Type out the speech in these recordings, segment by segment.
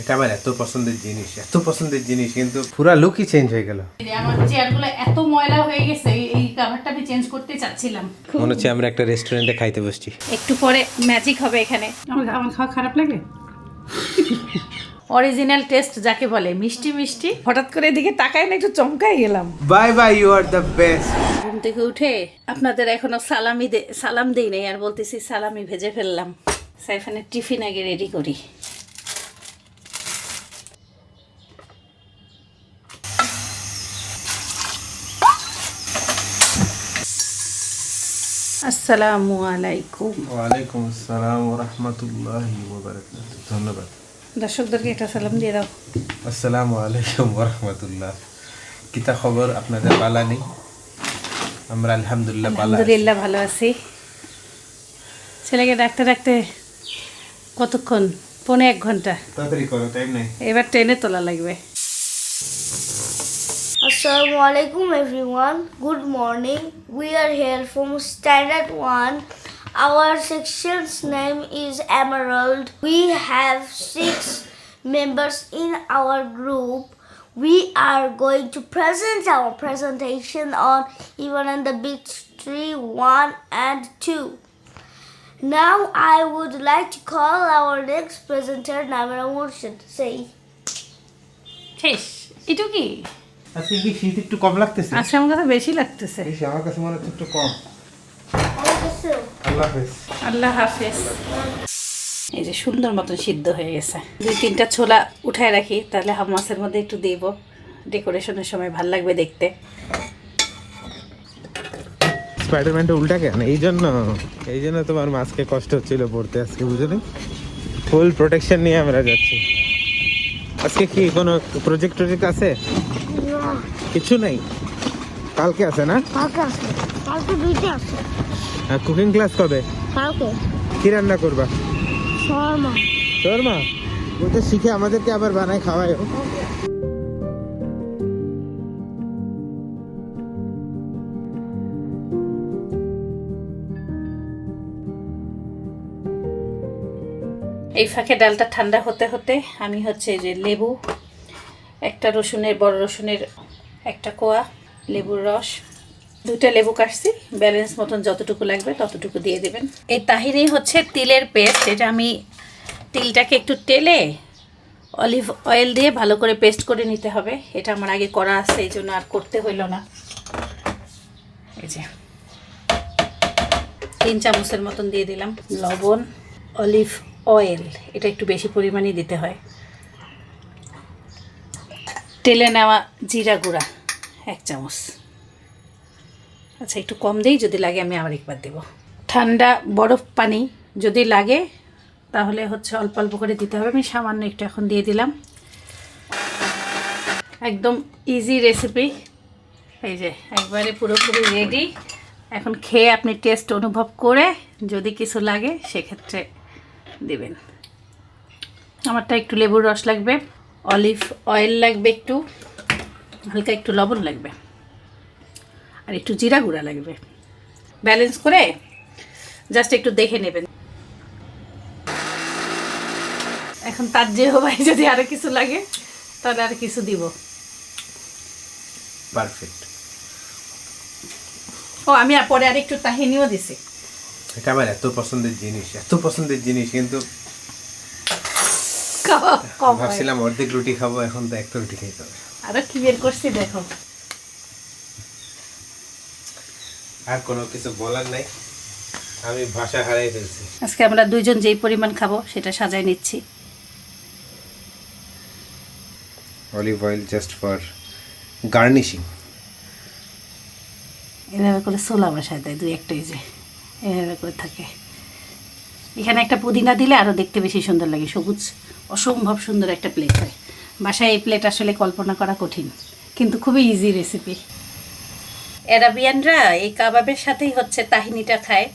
এটা আমার এত পছন্দের জিনিস এত পছন্দের জিনিস কিন্তু পুরা লুকই চেঞ্জ হয়ে গেল। আমার চেয়ারগুলো এত ময়লা হয়ে গেছে এই- কাভারটা আমি চেঞ্জ করতে চাচ্ছিলাম। মনে হচ্ছে আমরা একটা রেস্টুরেন্টে খাইতে বসছি। একটু পরে ম্যাজিক হবে এখানে। আমার আমার খাওয়া খারাপ লাগে? অরিজিনাল টেস্ট যাকে বলে মিষ্টি মিষ্টি। হঠাৎ করে এদিকে তাকাই না একটু চমকাই গেলাম। Bye bye you are the best ঘুম থেকে উঠে আপনাদের এখনও সালামি দে সালাম দেই নাই আর বলতেছি সালামি ভেজে ফেললাম। সাইফানের টিফিন আগে রেডি করি। আসসালামু আলাইকুম। ওয়ালাইকুম আসসালাম রহমতুল্লাহি ধন্যবাদ। দর্শকদেরকে একটা সালাম দিয়ে দাও। আসসালামু আলাইকুম রহমতুল্লাহ কিতা খবর? আপনাদের পালা নেই? আমরা আলহামদুলিল্লাহ পালা আলহামদুলিল্লাহ ভালো আছি। ছেলেকে ডাকতে ডাকতে কতক্ষণ? পৌনে এক ঘণ্টা। তাড়াতাড়ি করো টাইম নাই। এবার ট্রেনে তোলা লাগবে। Assalamu alaikum everyone. Good morning. We are here from Standard 1. Our section's name is Emerald. We have six members in our group. We are going to present our presentation on even in the big tree 1 and 2. Now I would like to call our next presenter Namira Murshid. Say. শেষ এটু কি আজকে কি শীত একটু কম লাগতেছে? আজকে আমার কাছে বেশি লাগতেছে। বেশি, আমার কাছে মনে হচ্ছে একটু কম। আল্লাহ হাফেজ। আল্লাহ হাফেজ। এই যে সুন্দর মতন সিদ্ধ হয়ে গেছে। দুই তিনটা ছোলা উঠায় রাখি তাহলে হামাসের মধ্যে একটু দেব। ডেকোরেশনের সময় ভালো লাগবে দেখতে। স্পাইডারম্যানটা উল্টা কেন? এই জন্য এই জন্য তোমার মাস্কে কষ্ট হচ্ছিল পড়তে আজকে বুঝলি ফুল প্রোটেকশন নিয়ে আমরা যাচ্ছি। আজকে কি কোনো প্রজেক্ট টজেক্ট আছে? কিছু নাই? কালকে আছে না? কালকে আছে। কালকে দুইটা আছে। আর কুকিং ক্লাস কবে? কালকে। কি রান্না করবা? শর্মা। তোর মা ওটা শিখে আমাদেরকে আবার বানায় খাওয়ায় এই ফাঁকে ডালটা ঠান্ডা হতে হতে আমি হচ্ছে যে লেবু একটা রসুনের বড় রসুনের একটা কোয়া, লেবুর রস, দুইটা লেবু কাটছি। ব্যালেন্স মতন যতটুকু লাগবে ততটুকু দিয়ে দেবেন। এই তাহিরি হচ্ছে তিলের পেস্ট এটা আমি তিলটাকে একটু টেলে অলিভ অয়েল দিয়ে ভালো করে পেস্ট করে নিতে হবে। এটা আমার আগে করা আছে, এই জন্য আর করতে হইল না। এই যে, তিন চামচের মতন দিয়ে দিলাম। লবণ, অলিভ অয়েল, এটা একটু বেশি পরিমাণে দিতে হয়। তেলে নেওয়া জিরা গুঁড়া, এক চামচ। আচ্ছা একটু কম দেই, যদি লাগে আমি আবার একবার দেব। ঠান্ডা বরফ পানি যদি লাগে, তাহলে হচ্ছে অল্প অল্প করে দিতে হবে। আমি সামান্য একটু এখন দিয়ে দিলাম। একদম ইজি রেসিপি এই যে, একবারে পুরোপুরি রেডি এখন খেয়ে আপনি টেস্ট অনুভব করে যদি কিছু লাগে, সেক্ষেত্রে দেবেন। আমারটা একটু লেবুর রস লাগবে। অলিভ অয়েল লাগবে একটু হালকা একটু লবণ লাগবে আর একটু জিরা গুঁড়া লাগবে। ব্যালেন্স করে জাস্ট একটু দেখে নেবেন। এখন তার যে ভাই যদি আরও কিছু লাগে তাহলে আর কিছু দিব। পারফেক্ট। ও আমি পরে আর একটু তাহিনিও দিছি। এটা আমার এত পছন্দের জিনিস এত পছন্দের জিনিস কিন্তু কম ভাবছিলাম অর্ধেক রুটি খাব এখন তো একটা রুটি খাইতে হবে। আরও কি বের করছি দেখো। আর কোনো কিছু বলার নাই। আমি ভাষা হারাই ফেলছি। আজকে আমরা দুইজন যেই পরিমাণ খাব সেটা সাজায় নিচ্ছি। Olive oil just for garnishing এভাবে করে ছোলা বসায় দেয় দুই একটা এই যে এভাবে করে থাকে। এখানে একটা পুদিনা দিলে আরও দেখতে বেশি সুন্দর লাগে সবুজ অসম্ভব সুন্দর একটা প্লেট হয়। বাসায় এই প্লেট আসলে কল্পনা করা কঠিন কিন্তু খুবই ইজি রেসিপি অ্যারাবিয়ানরা এই কাবাবের সাথেই হচ্ছে তাহিনিটা খায়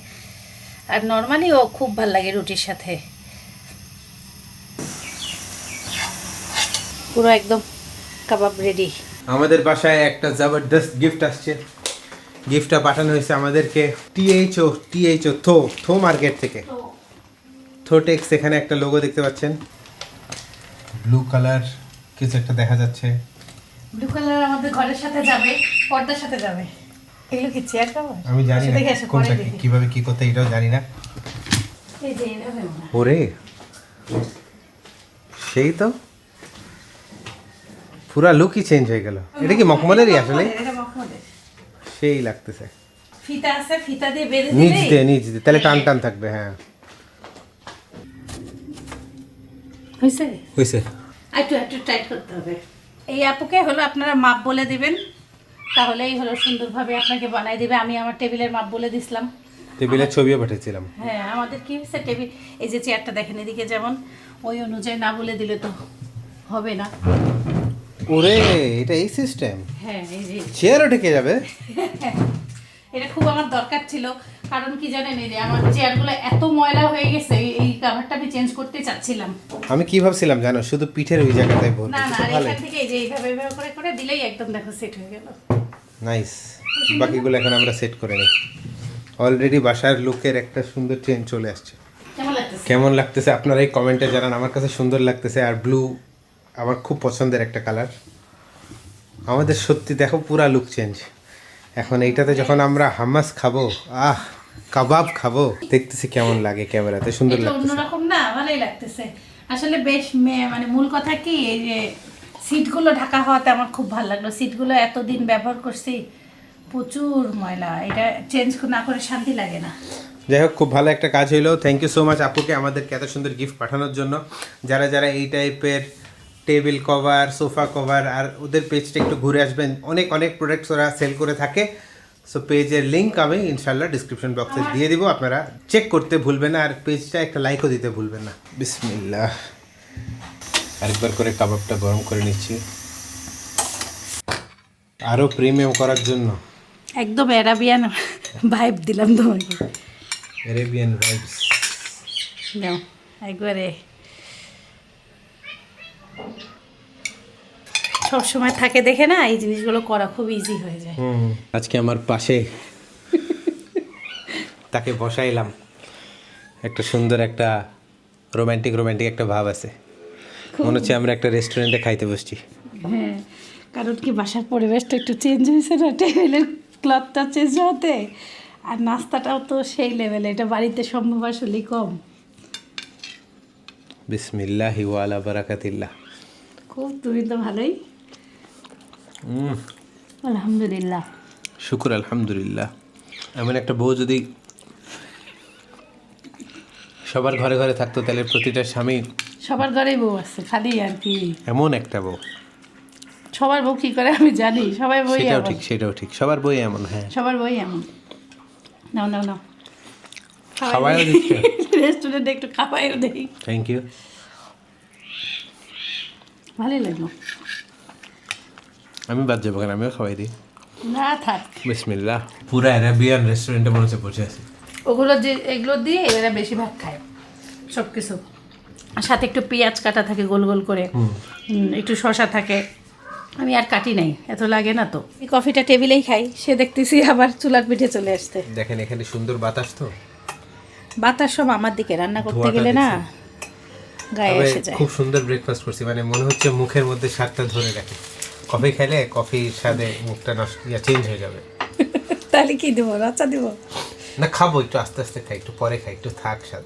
আর নর্মালি ও খুব ভালো লাগে রুটির সাথে। পুরো একদম কাবাব রেডি আমাদের বাসায় একটা জবরদস্ত গিফট আসছে। গিফটটা পাঠানো হয়েছে আমাদেরকে T H O T H O থো থো মার্কেট থেকে। থোটেক্স এখানে একটা লোগো দেখতে পাচ্ছেন। ব্লু কালার কিছু একটা দেখা যাচ্ছে। ব্লু কালার আমাদের ঘরের সাথে যাবে পর্দার সাথে যাবে। এগুলো কি চেয়ার কভার আমি জানি না কোনটা কি দেখি। কীভাবে কি করতে এটাও জানি না। এই যে এইভাবে ওরে। সেই তো। পুরা লুকই চেঞ্জ হয়ে গেল। এটা কি মখমলেরই আসলে? এটা মখমলের। সেই লাগতেছে। ফিতা আছে ফিতা দিয়ে বেঁধে নিচ দিলেই দিয়ে নিচ দিয়ে। তাহলে টান টান থাকবে হ্যাঁ। হয়েছে হয়েছে একটু একটু টাইট করতে হবে। এই আপুকে হলো আপনারা মাপ বলে দিবেন তাহলেই হলো সুন্দরভাবে আপনাকে বানাই দিবে। আমি আমার টেবিলের মাপ বলে দিছিলাম। টেবিলের ছবিও পাঠিয়েছিলাম। হ্যাঁ আমাদের কি হয়েছে টেবিল এই যে চেয়ারটা দেখেন এদিকে যেমন ওই অনুযায়ী না বলে দিলে তো হবে না। ওরে এটা এই সিস্টেম হ্যাঁ এই যে। চেয়ারও ঢেকে যাবে? এটা খুব আমার দরকার ছিল। কারণ কি জানেন এই যে আমার চেয়ারগুলো এত ময়লা হয়ে গেছে এই- কাভারটা আমি চেঞ্জ করতে চাচ্ছিলাম। আমি কি ভাবছিলাম জানো শুধু পিঠের ওই জায়গাটায় ভরবো না না এখান থেকে এই যে এইভাবে এইভাবে করে করে দিলেই একদম দেখো সেট হয়ে গেল। নাইস বাকিগুলো এখন আমরা সেট করে নিই। অলরেডি বাসার লুকের একটা সুন্দর চেঞ্জ চলে আসছে। কেমন লাগতেছে? কেমন লাগতেছে? আপনারা এই কমেন্টে জানান আমার কাছে সুন্দর লাগতেছে। আর ব্লু আমার খুব পছন্দের একটা কালার আমাদের সত্যি দেখো পুরা লুক চেঞ্জ এখন এইটাতে যখন আমরা হামাস খাব আহ! কাবাব খাব। দেখতেছি কেমন লাগে ক্যামেরাতে সুন্দর এটা অন্যরকম না ভালোই লাগতেছে। আসলে বেশ মানে মূল কথা কি এই যে সিটগুলো ঢাকা হওয়াতে আমার খুব ভালো লাগল। সিটগুলো এতদিন ব্যবহার করছি প্রচুর ময়লা এটা চেঞ্জ না করে শান্তি লাগে না। যাই হোক খুব ভালো একটা কাজ হইল। থ্যাংক ইউ সো মাচ আপুকে আমাদেরকে এত সুন্দর গিফট পাঠানোর জন্য। যারা যারা এই টাইপের টেবিল কভার সোফা কভার আর ওদের পেজটা একটু ঘুরে আসবেন। অনেক অনেক প্রোডাক্টস ওরা সেল করে থাকে। সো পেজের লিঙ্ক আমি ইনশাল্লাহ ডিসক্রিপশন বক্সে দিয়ে দিব। আপনারা চেক করতে ভুলবেন না আর পেজটা একটা লাইকও দিতে ভুলবেন না। বিসমিল্লাহ। আরেকবার করে কাবাবটা গরম করে নিচ্ছি। আরও প্রিমিয়াম করার জন্য। একদম অ্যারাবিয়ান ভাইব দিলাম তোমাকে। অ্যারাবিয়ান ভাইবস নাও একবারে। সব সময় থাকে দেখে না এই জিনিসগুলো করা খুব ইজি হয়ে যায়। আজকে আমার পাশে তাকে বসাইলাম। একটা সুন্দর একটা রোমান্টিক রোমান্টিক একটা ভাব আছে। মনে হচ্ছে আমরা একটা রেস্টুরেন্টে খাইতে বসছি। হ্যাঁ কারণ কি বাসার পরিবেশটা একটু চেঞ্জ হয়েছে না? টেবিলের ক্লথটা চেঞ্জ হতে আর নাস্তাটাও তো সেই লেভেলে এটা বাড়িতে সম্ভব আসলেই কম। বিসমিল্লাহ ওয়ালা বারাকাতিল্লাহ। খুব তুমি তো ভালোই আলহামদুলিল্লাহ। শুকুর আলহামদুলিল্লাহ। এমন একটা বউ যদি সবার ঘরে ঘরে থাকতো তাহলে প্রতিটা স্বামী সবার ঘরেই বউ আছে খালি আর কি। এমন একটা বউ। সবার বউ কি করে আমি জানি সবাই বই সেটাও ঠিক সেটাও ঠিক সবার বই এমন হ্যাঁ। সবার বই এমন। নাও নাও নাও। খাওয়াইও দিচ্ছে। রেস্টুরেন্টে একটু খাওয়াইও দেই। থ্যাংক ইউ ভালোই লাগল। আমি বাদ যাব কেন? আমিও খাওয়াই দিই। না থাক। বিসমিল্লাহ। পুরা অ্যারাবিয়ান রেস্টুরেন্টে মনে হচ্ছে বসে আছি ওগুলো যে এগুলো দিয়ে এরা বেশিরভাগ খায়। সব কিছু সাথে একটু পেঁয়াজ কাটা থাকে গোল গোল করে। একটু শশা থাকে। আমি আর কাটি নাই এত লাগে না তো। এই কফিটা টেবিলেই খাই সে দেখতেছি আবার চুলার পিঠে চলে আসতে দেখেন এখানে সুন্দর বাতাস তো। বাতাস সব আমার দিকে রান্না করতে গেলে না? গায়ে এসে যায়। খুব সুন্দর ব্রেকফাস্ট করছি মানে মনে হচ্ছে মুখের মধ্যে স্বাদটা ধরে রাখে। কফি খেলে কফির স্বাদে মুখটা নষ্ট ইয়া চেঞ্জ হয়ে যাবে। তাহলে কি দেবো? রাচা দেবো? না খাব একটু আস্তে আস্তে খাই একটু পরে খাই একটু থাক স্বাদ।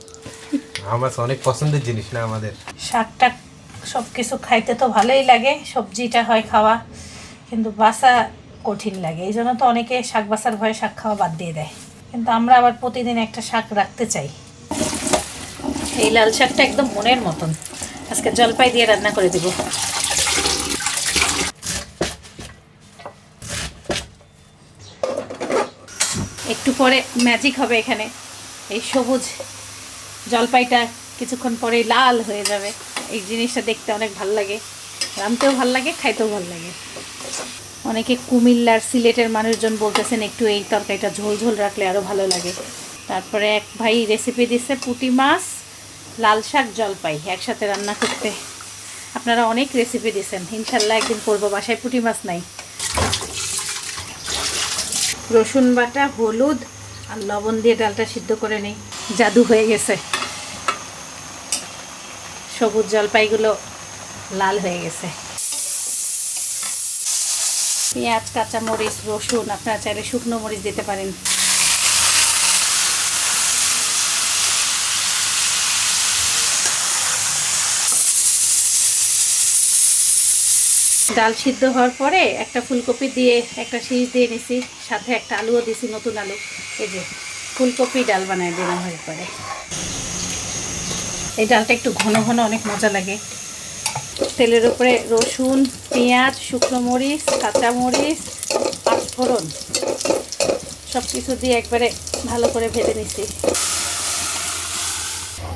আমার অনেক পছন্দের জিনিস না আমাদের। শাকটা সব কিছু খাইতে তো ভালোই লাগে সবজিটা হয় খাওয়া কিন্তু বাসা কঠিন লাগে। এই জন্য তো অনেকে শাক বাসার ভয়ে শাক খাওয়া বাদ দিয়ে দেয়। কিন্তু আমরা আবার প্রতিদিন একটা শাক রাখতে চাই। এই লাল শাকটা একদম মনের মতন। আজকে জলপাই দিয়ে রান্না করে দেব। পরে ম্যাজিক হবে এখানে। এই সবুজ জলপাইটা কিছুক্ষণ পরে লাল হয়ে যাবে। এই জিনিসটা দেখতে অনেক ভালো লাগে। রামতেও ভালো লাগে, খাইতেও ভালো লাগে। অনেকে কুমিল্লার সিলেটের মানুষজন বলতেছেন, একটু এই তরকারিটা ঝোল ঝোল রাখলে আরও ভালো লাগে। তারপরে এক ভাই রেসিপি দিচ্ছে পুঁটি মাছ, লাল শাক, জলপাই একসাথে রান্না করতে। আপনারা অনেক রেসিপি দিয়েছেন ইনশাল্লাহ একদিন করব বাসায় পুঁটি মাছ নাই। রসুন বাটা, হলুদ আর লবণ দিয়ে ডালটা সিদ্ধ করে নিই। জাদু হয়ে গেছে। সবুজ জলপাইগুলো লাল হয়ে গেছে। পেঁয়াজ, কাঁচামরিচ, রসুন, আপনারা চাইলে শুকনো মরিচ দিতে পারেন। ডাল সিদ্ধ হওয়ার পরে একটা ফুলকপি দিয়ে একটা শীষ দিয়ে নিছি, সাথে একটা আলুও দিছি, নতুন আলু। এই যে, ফুলকপি ডাল বানায় দিলাম হয়ে পরে। এই ডালটা একটু ঘন ঘন অনেক মজা লাগে। তেলের উপরে রসুন, পেঁয়াজ, শুকনো মরিচ, কাঁচা মরিচ, পাঁচফোড়ন সব কিছু দিয়ে একবারে ভালো করে ভেজে নিছি।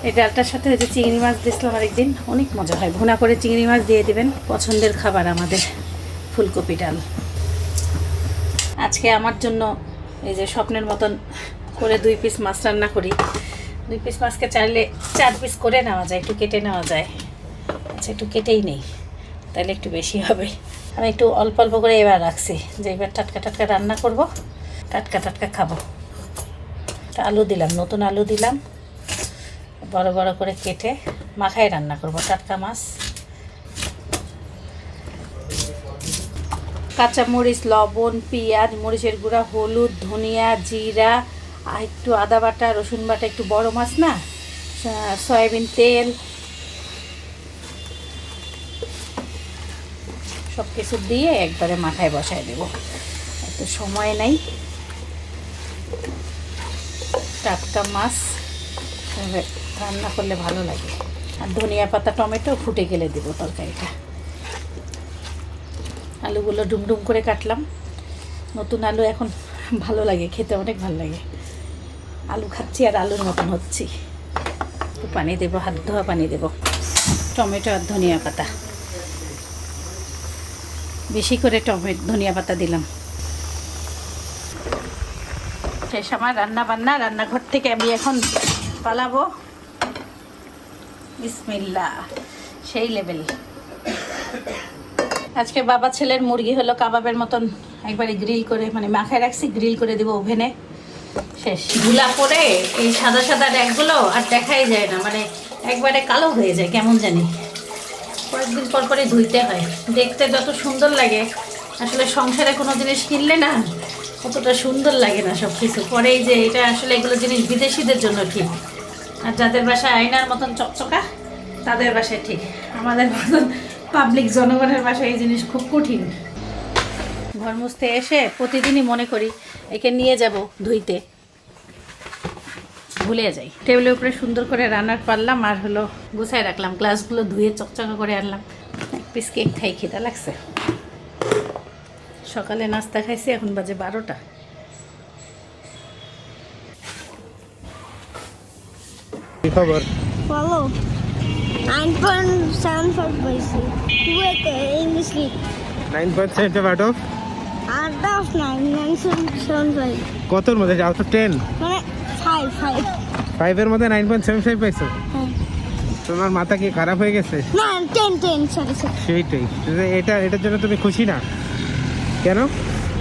এই ডালটার সাথে যে চিংড়ি মাছ দিয়েছিলাম আরেকদিন, অনেক মজা হয়। ভুনা করে চিংড়ি মাছ দিয়ে দিবেন, পছন্দের খাবার আমাদের ফুলকপি ডাল। আজকে আমার জন্য এই যে স্বপ্নের মতন করে দুই পিস মাছ রান্না করি। দুই পিস মাছকে চাইলে চার পিস করে নেওয়া যায়, একটু কেটে নেওয়া যায়। আচ্ছা একটু কেটেই নেই, তাহলে একটু বেশি হবে। আমি একটু অল্প অল্প করে এবার রাখছি, যে এবার টাটকা টাটকা রান্না করব, টাটকা টাটকা খাব। আলু দিলাম, নতুন আলু দিলাম। বড় বড় করে কেটে মাখায় রান্না করব, টাটকা মাছ। কাঁচা মরিচ লবণ, পেঁয়াজ, মরিচের গুঁড়া, হলুদ, ধনিয়া, জিরা, আর একটু আদা বাটা, রসুন বাটা, একটু বড় মাছ না? সয়াবিন তেল। সব কিছু দিয়ে একবারে মাথায় বসায় দেব। এত সময় নাই। টাটকা মাছ। রান্না করলে ভালো লাগে। আর ধনিয়া পাতা, টমেটো ফুটে গেলে দেবো তরকারিটা। আলুগুলো ডুমডুম করে কাটলাম। নতুন আলু এখন ভালো লাগে, খেতে অনেক ভালো লাগে। আলু খাচ্ছি আর আলুর মতন হচ্ছি। একটু পানি দেবো, হাত ধোয়া পানি দেবো। টমেটো আর ধনিয়া পাতা। বেশি করে টমেটো ধনিয়া পাতা দিলাম। শেষ আমার রান্না বান্না রান্নাঘর থেকে আমি এখন পালাবো। বিসমিল্লা সেই লেভেল আজকে বাবা ছেলের মুরগি হলো কাবাবের মতন একবারে গ্রিল করে মানে মাখায় রাখছি গ্রিল করে দিব ওভেনে শেষ। গুলা পরে এই সাদা সাদা ড্যাগগুলো আর দেখাই যায় না মানে একবারে কালো হয়ে যায়, কেমন জানি। কয়েকদিন পর পরে ধুইতে হয়। দেখতে যত সুন্দর লাগে। আসলে সংসারে কোনো জিনিস কিনলে না অতটা সুন্দর লাগে না সব কিছু পরেই যে এটা আসলে এগুলো জিনিস বিদেশিদের জন্য ঠিক। আর যাদের বাসায় আয়নার মতন চকচকা, তাদের বাসায় ঠিক। আমাদের মতন পাবলিক জনগণের বাসায় এই জিনিস খুব কঠিন। ঘর মুছতে এসে প্রতিদিনই মনে করি, একে নিয়ে যাব ধুইতে। ভুলে যাই। টেবিলের উপরে সুন্দর করে রান্নার পারলাম আর হলো গুছাই রাখলাম, গ্লাসগুলো ধুয়ে চকচকা করে আনলাম। এক পিস কেক খাই, খিদা লাগছে। সকালে নাস্তা খাইছি, এখন বাজে বারোটা। খবর? Follow. 9.75 পাইছি Wait, English league. Nine percent out of Out of? 9, 9.75. কতর মধ্যে আউট অফ টেন মানে 5, 5. ফাইভের মধ্যে নাইন পয়েন্ট সেভেন ফাইভ পাইছো? হ্যাঁ। তোমার মাথা কি খারাপ হয়ে গেছে? না 10, 10, sorry, sorry. সেইটাই। এটা এটার জন্য তুমি খুশি না? কেন?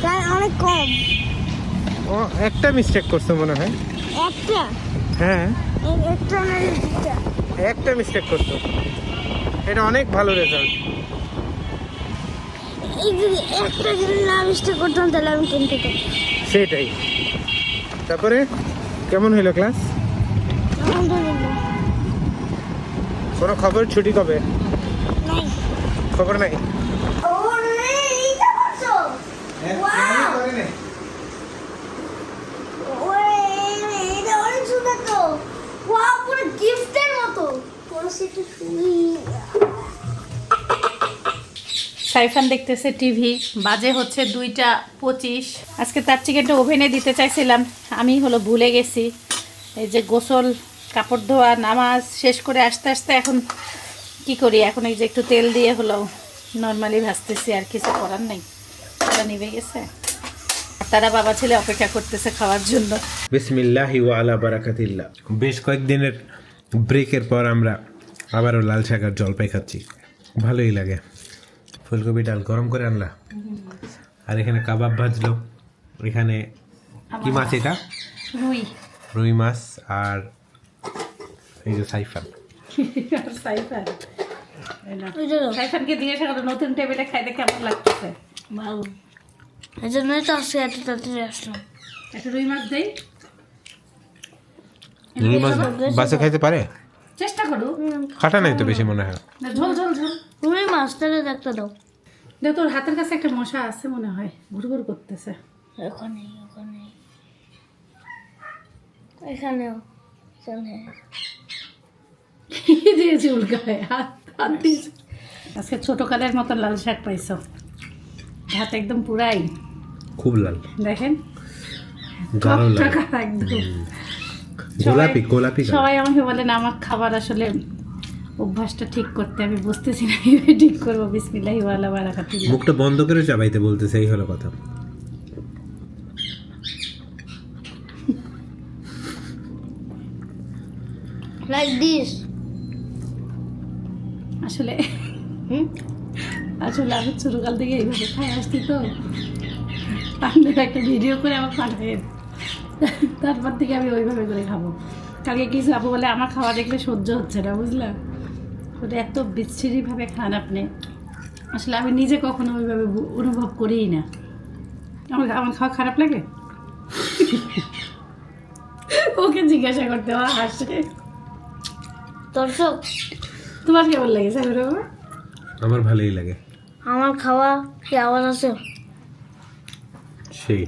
তাই অনেক কম। ও একটা মিস্টেক করছ মনে হয়। একটা? হ্যাঁ। একটা মিস্টেক করছ এটা অনেক ভালো রেজাল্ট এই যদি একটা যদি না মিস্টেক করতাম তাহলে আমি সেটাই। তারপরে কেমন হইল ক্লাস কোনো খবর? ছুটি কবে? খবর নাই ওরে এইটা করছ ওরে এটা অনেক সুন্দর তো ওয়াও পুরো গিফটের মতো পুরো সেটা শুই সাইফান দেখতেছে টিভি, বাজে হচ্ছে দুইটা পঁচিশ। আজকে তার চিকেনটা ওভেনে দিতে চাইছিলাম, আমি হলো ভুলে গেছি। এই যে গোসল, কাপড় ধোয়া, নামাজ শেষ করে আসতে আসতে এখন কি করি? এখন এই যে একটু তেল দিয়ে হলো নর্মালি ভাজতেছি, আর কিছু করার নেই। ওরা নিভে গেছে। তারা বাবা ছেলে অপেক্ষা করতেছে খাওয়ার জন্য। বিসমিল্লাহি আলা বেশ কয়েকদিনের ব্রেকের পর আমরা আবারও লাল শাক আর জলপাই খাচ্ছি। ভালোই লাগে। ফুলকপি ডাল গরম করে আনলা। আর এখানে কাবাব ভাজলো। এখানে কি মাছ এটা? রুই। রুই মাছ আর এই যে সাইফান। সাইফানকে জিজ্ঞাসা করো নতুন টেবিলে খাইতে কেমন লাগতেছে? ভালো। এই জন্যই তো আজকে এত তাড়াতাড়ি আসলাম। একটা রুই মাছ দেই। রুই মাছ বাচ্চা খাইতে পারে? চেষ্টা করো। কাটা নাই তো বেশি মনে হয়। ঝোল ঝোল ঝোল। তুমি তাহলে একটা দাও। দেখ তোর হাতের কাছে একটা মশা আছে মনে হয়। ঘুরু ঘুরু করতেছে। ওখানে ওখানে। এখানেও। এখানে দিয়েছি উল্কায়? হাত হাত দিয়েছি। আজকে ছোট কালের মতো লাল শাক পাইছো। ভাত একদম পুরাই। খুব লাল। দেখেন? একদম। গোলাপি গোলাপি সবাই আমাকে বলেন আমার খাবার আসলে অভ্যাসটা ঠিক করতে আমি বুঝতেছি না কীভাবে ঠিক করব। বিসমিল্লাহি ওয়ালা বারাকাতুল্লাহ মুখটা বন্ধ করে চাবাইতে বলতেছে এই হলো কথা। লাইক দিস আসলে আসলে আমি ছোটকাল থেকে এইভাবে খাই আসছি তো। আপনারা একটা ভিডিও করে আমার পাঠাবেন তারপর থেকে আমি ওইভাবে করে খাব। কালকে কিছু আপু বলে আমার খাওয়া দেখলে সহ্য হচ্ছে না বুঝলা? ওটা এত বিচ্ছিরিভাবে খান আপনি। আসলে আমি নিজে কখনো ওইভাবে অনুভব করিই না। আমার আমার খাওয়া খারাপ লাগে? ওকে জিজ্ঞাসা করতে হয় হাসে। দর্শক তোমার কেমন লাগে বাবা? আমার ভালোই লাগে। আমার খাওয়া কি আওয়াজ আছে? সেই।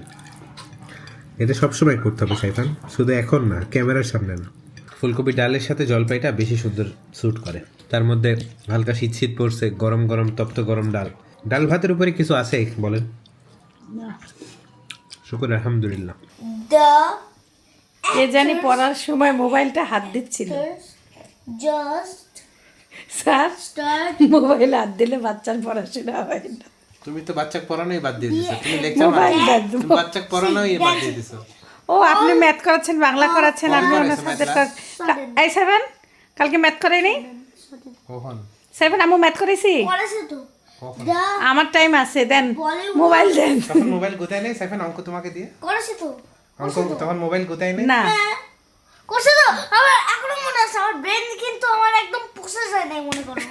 এটা সবসময় করতে হবে সাইফান শুধু এখন না ক্যামেরার সামনে না। ফুলকপি ডালের সাথে জলপাইটা বেশি সুন্দর স্যুট করে। তার মধ্যে হালকা শীত শীত পড়ছে গরম গরম তপ্ত গরম ডাল। ডাল ভাতের উপরে কিছু আছে বলেন? শুকুর আলহামদুলিল্লাহ। কে জানি পড়ার সময় মোবাইলটা হাত দিচ্ছিল। Just sir start. মোবাইল হাত দিলে বাচ্চার পড়াশোনা হয় না। তুমি তো বাচ্চাকে পড়ানোই বাদ দিয়ে দিছো। তুমি দেন তুমি বাচ্চাকে পড়ানোই বাদ দিয়ে দিছো। ও আপনি ম্যাথ করাচ্ছেন বাংলা করাচ্ছেন আপনি সাথে কর- এই সেভেন কালকে ম্যাথ করাই করাইনি কখন? সেভেন আমি ম্যাথ করেছি? করেছে তো। আমার টাইম আছে দেন। মোবাইল দেন। তখন মোবাইল গোতায় নেই? সাইফান অঙ্ক তোমাকে দিয়ে? করেছে তো। অঙ্ক তখন মোবাইল গোতায় নেই? না। হ্যাঁ। করছে তো। আমার এখনও মনে আছে আমার ব্রেন কিন্তু আমার একদম প্রসেস হয় নাই মনে করো।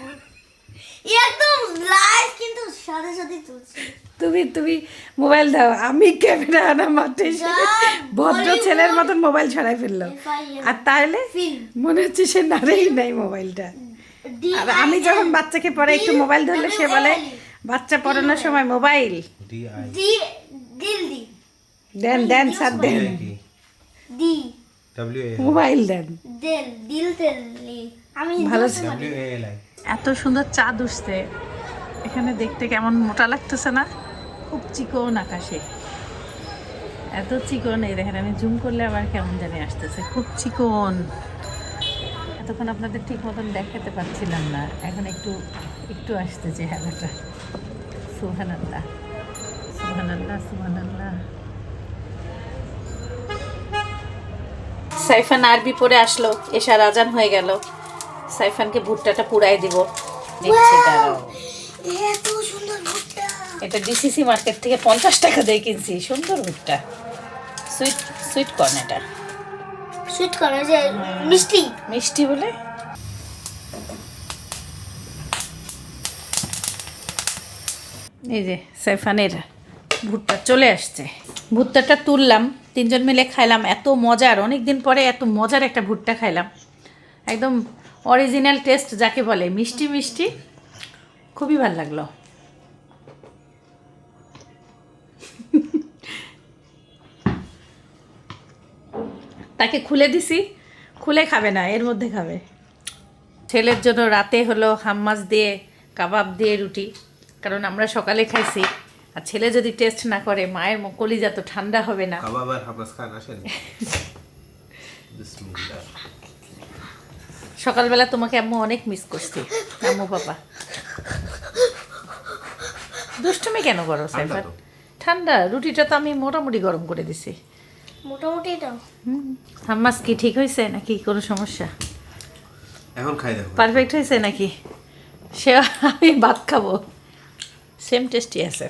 একদম লাইভ কিন্তু সাথে সাথে চলছে তুমি তুমি মোবাইল দাও। আমি ক্যামেরা আনা মাঠে ভদ্র ছেলের মতন মোবাইল ছড়াই ফেলল। আর তাহলে মনে হচ্ছে সে নাড়েই নাই মোবাইলটা আর আমি যখন বাচ্চাকে পরে একটু মোবাইল ধরলে সে বলে বাচ্চা পড়ানোর সময় মোবাইল দি। দেন দেন স্যার দেন। মোবাইল দেন। দিল দিল তেল আমি ভালো আই এত সুন্দর চাঁদ উঠছে। এখানে দেখতে কেমন মোটা লাগতেছে না? খুব চিকন আকাশে। এত চিকন, এই দেখেন, আমি জুম করলে আবার কেমন জানি আসতেছে। খুব চিকন। এতক্ষণ আপনাদের ঠিক মতন দেখাতে পারছিলাম না। এখন একটু একটু চেহারাটা। সুহান আল্লাহ সুহান আল্লাহ সাইফান আরবি পড়ে আসলো এশার আজান হয়ে গেল। সাইফানকে ভুট্টাটা পুড়াই দিব। দেখছি দাঁড়াও। এত সুন্দর ভুট্টা। এটা ডিসিসি মার্কেট থেকে পঞ্চাশ টাকা দিয়ে কিনছি সুন্দর ভুট্টা। সুইট সুইট কর্ন এটা। সুইট করে যে মিষ্টি। মিষ্টি বলে? এই যে সাইফানের ভুট্টা চলে আসছে। ভুট্টাটা তুললাম তিনজন মিলে খাইলাম এত মজার অনেক দিন পরে এত মজার একটা ভুট্টা খাইলাম। একদম অরিজিনাল টেস্ট যাকে বলে, মিষ্টি মিষ্টি, খুবই ভালো লাগল। তাকে খুলে দিছি, খুলে খাবে না, এর মধ্যে খাবে। ছেলের জন্য রাতে হলো হাম্মাস দিয়ে, কাবাব দিয়ে রুটি, কারণ আমরা সকালে খাইছি। আর ছেলে যদি টেস্ট না করে, মায়ের কলিজা তো ঠান্ডা হবে না। কাবাব আর খান আসেন? সকালবেলা তোমাকে আম্মু অনেক মিস করছি। আম্মু বাবা। দুষ্টুমি কেন করো সাইফার ঠান্ডা রুটিটা তো আমি মোটামুটি গরম করে দিছি। মোটামুটি এটা হাম্মাস কি ঠিক হয়েছে নাকি কোনো সমস্যা? এখন খাই দেখো। পারফেক্ট হয়েছে নাকি? সে আমি ভাত খাব। সেম টেস্টি আছে।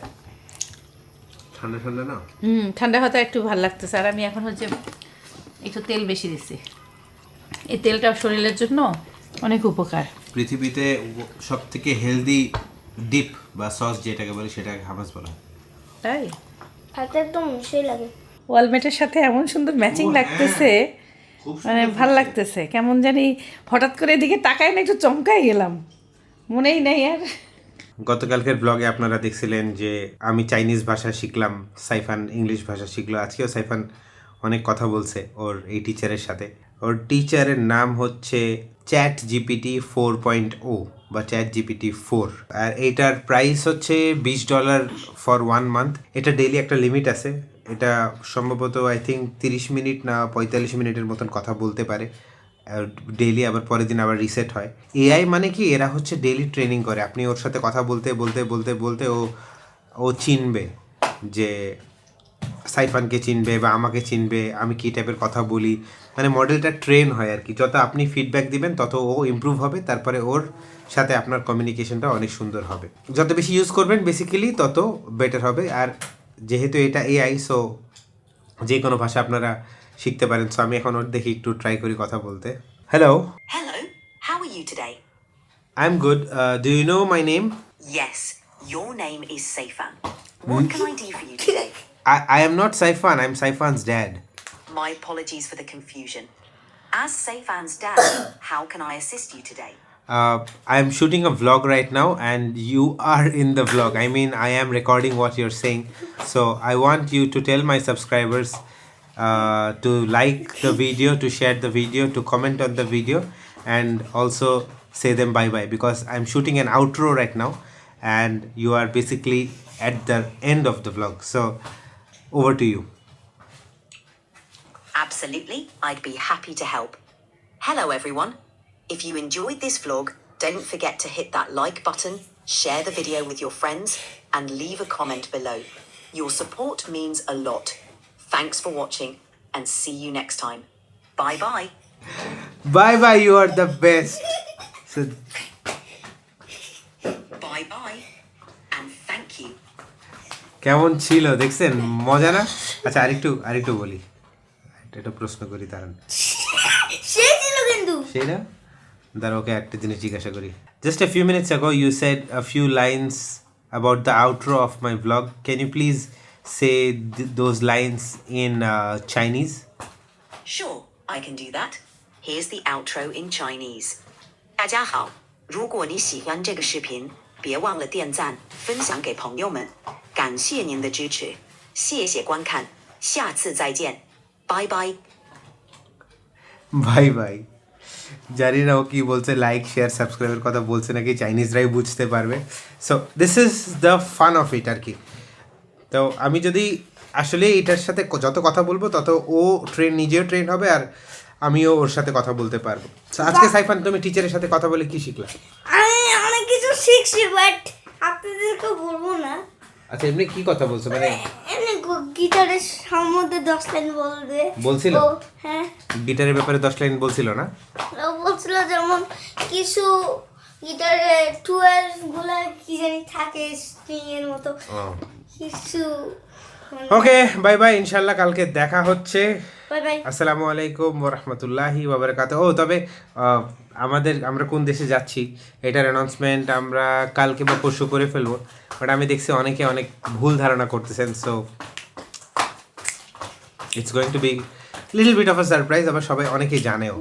ঠান্ডা ঠান্ডা না? হুম ঠান্ডা হতে একটু ভালো লাগতেছে। আর আমি এখন হচ্ছে একটু তেল বেশি দিছি। এই তেলটা শরীরের জন্য অনেক উপকার। পৃথিবীতে সব থেকে হেলদি ডিপ বা সস যেটাকে বলে সেটাকে হামাস বলা হয়। তাই? হাতে একদম সেই লাগে। ওয়ালমেটের সাথে এমন সুন্দর ম্যাচিং লাগতেছে মানে ভালো লাগতেছে। কেমন জানি হঠাৎ করে এদিকে তাকাই না একটু চমকাই গেলাম। মনেই নাই আর। গতকালকের ব্লগে আপনারা দেখছিলেন যে আমি চাইনিজ ভাষা শিখলাম সাইফান ইংলিশ ভাষা শিখলো। আজকেও সাইফান অনেক কথা বলছে ওর এই টিচারের সাথে। ওর টিচারের নাম হচ্ছে chat GPT four point o বা চ্যাট জিপিটি ফোর আর এইটার প্রাইস হচ্ছে বিশ ডলার ফর ওয়ান মান্থ এটা ডেইলি একটা লিমিট আছে। এটা সম্ভবত আই থিঙ্ক তিরিশ মিনিট না পঁয়তাল্লিশ মিনিটের মতন কথা বলতে পারে। ডেইলি আবার পরের দিন আবার রিসেট হয়। এআই মানে কি? এরা হচ্ছে ডেইলি ট্রেনিং করে। আপনি ওর সাথে কথা বলতে বলতে বলতে বলতে ও ও চিনবে যে সাইফানকে চিনবে বা আমাকে চিনবে আমি কী টাইপের কথা বলি। মানে মডেলটা ট্রেন হয় আর কি। যত আপনি ফিডব্যাক দিবেন তত ও ইমপ্রুভ হবে তারপরে ওর সাথে আপনার কমিউনিকেশনটা অনেক সুন্দর হবে। যত বেশি ইউজ করবেন বেসিক্যালি তত বেটার হবে। আর যেহেতু এটা এআই সো যে কোনো ভাষা আপনারা শিখতে পারেন। সো আমি এখন ওর দেখি একটু ট্রাই করি কথা বলতে। Hello Hello, how are you today? I am good do you know my name yes your name is Saifan. What can I do for you today? I, I am not Saifan, I'm Saifan's dad. My apologies for the confusion. As Saifan's dad, how can I assist you today? Uh, I'm shooting a vlog right now, and you are in the vlog. I mean, I am recording what you're saying. So, I want you to tell my subscribers uh, to like the video, to share the video, to comment on the video, and also say them bye bye because I'm shooting an outro right now, and you are basically at the end of the vlog. So, over to you. Absolutely, I'd be happy to help. Hello, everyone. If you enjoyed this vlog, don't forget to hit that like button, share the video with your friends, and leave a comment below. Your support means a lot. Thanks for watching, and see you next time. Bye bye. Bye bye, you are the best. So, কেমন ছিল দেখছেন মজা না আচ্ছা আরেকটু আরেকটু বলি এটা প্রশ্ন করি দাঁড়ান সেই ছিল কিন্তু সেই না দাঁড়া ওকে একটা জিনিস জিজ্ঞাসা করি just a few minutes ago you said a few lines about the outro of my blog can you please say those lines in Chinese Sure, I can do that. Here's the outro in Chinese. 大家好，如果你喜欢这个视频， 别忘了点赞、分享给朋友们。感谢您的支持，谢谢观看，下次再见，拜拜。 bye bye জানি না ও কি বলছে like share সাবস্ক্রাইবের কথা বলছে নাকি চাইনিজরাই বুঝতে পারবে so this is the fun of it আর কি তো আমি যদি আসলে এটার সাথে ক- যত কথা বলবো তত ও ট্রেন নিজেও ট্রেন হবে আর আমিও ওর সাথে কথা বলতে পারবো So, আজকে সাইফান তুমি টিচারের সাথে কথা বলে কি শিখলা আমি অনেক কিছু শিখছি বাট আপনাদেরকে বলব না। আচ্ছা এমনি কি কথা বলছো? মানে এমনি গিটারের সম্বন্ধে দশ লাইন বলবে। বলছিল? হ্যাঁ। গিটারের ব্যাপারে দশ লাইন বলছিল না? ও বলছিল যেমন কিছু গিটারে টুয়েলভগুলা কি জানি থাকে স্ট্রিং এর মতো। কিছু ওকে বাই বাই ইনশাল্লাহ কালকে দেখা হচ্ছে। আসসালামু আলাইকুম ওরহমতুল্লাহি বাবরকাত ও তবে আমাদের, আমরা কোন দেশে যাচ্ছি, এটার অ্যানাউন্সমেন্ট আমরা কালকে বা পরশু করে ফেলব বাট আমি দেখছি অনেকে অনেক ভুল ধারণা করতেছেন so it's going to be little bit of a surprise আবার সবাই অনেকেই জানেও।